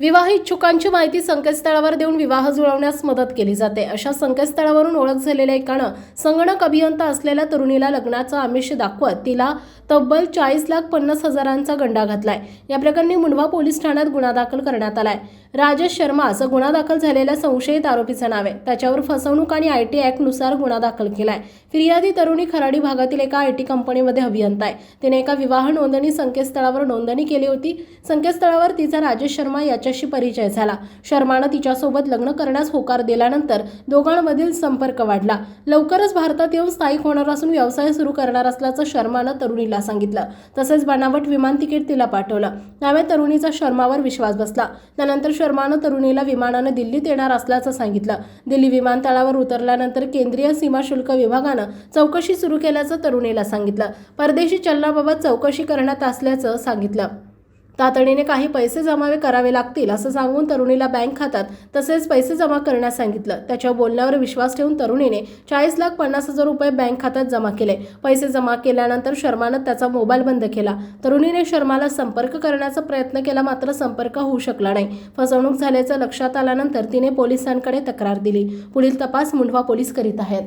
विवाह इच्छुकांची माहिती संकेतस्थळावर देऊन विवाह जुळवण्यास मदत केली जाते. अशा संकेतस्थळावरून ओळख झालेल्या एकानं संगणक अभियंता असलेल्या तरुणीला लग्नाचं आमिष दाखवत तिला तब्बल चाळीस लाख पन्नास हजारांचा गंडा घातलाय. या प्रकरणी मुंडवा पोलीस ठाण्यात गुन्हा दाखल करण्यात आलाय. राजेश शर्मा असं गुन्हा दाखल झालेल्या संशयित आरोपीचं नाव आहे. त्याच्यावर फसवणूक आणि आय टी ॲक्टनुसार गुन्हा दाखल केलाय. फिर्यादी तरुणी खराडी भागातील एका आय टी कंपनीमध्ये अभियंता आहे. तिने एका विवाह नोंदणी संकेतस्थळावर नोंदणी केली होती. संकेतस्थळावर तिचा राजेश शर्मा त्याच्याशी परिचय झाला. शर्मानं तिच्यासोबत लग्न करण्यास होकार दिल्यानंतर दोघांमधील संपर्क वाढला. लवकरच भारतात येऊन स्थायिक होणार असून व्यवसाय सुरू करणार असल्याचं शर्मानं तरुणीला सांगितलं. तसेच बनावट विमान तिकीट तिला पाठवलं. त्यामुळे तरुणीचा शर्मावर विश्वास बसला. त्यानंतर शर्मानं तरुणीला विमानानं दिल्लीत येणार असल्याचं सांगितलं. दिल्ली विमानतळावर उतरल्यानंतर केंद्रीय सीमा शुल्क विभागानं चौकशी सुरू केल्याचं तरुणीला सांगितलं. परदेशी चलनाबाबत चौकशी करण्यात असल्याचं सांगितलं. तातडीने काही पैसे जमावे करावे लागतील असं सांगून तरुणीला बँक खात्यात तसेच पैसे जमा करण्यास सांगितलं. त्याच्या बोलण्यावर विश्वास ठेवून तरुणीने चाळीस लाख पन्नास हजार रुपये बँक खात्यात जमा केले. पैसे जमा केल्यानंतर शर्मानं त्याचा मोबाईल बंद केला. तरुणीने शर्माला संपर्क करण्याचा प्रयत्न केला मात्र संपर्क होऊ शकला नाही. फसवणूक झाल्याचं लक्षात आल्यानंतर तिने पोलिसांकडे तक्रार दिली. पुढील तपास मुंढवा पोलीस करीत आहेत.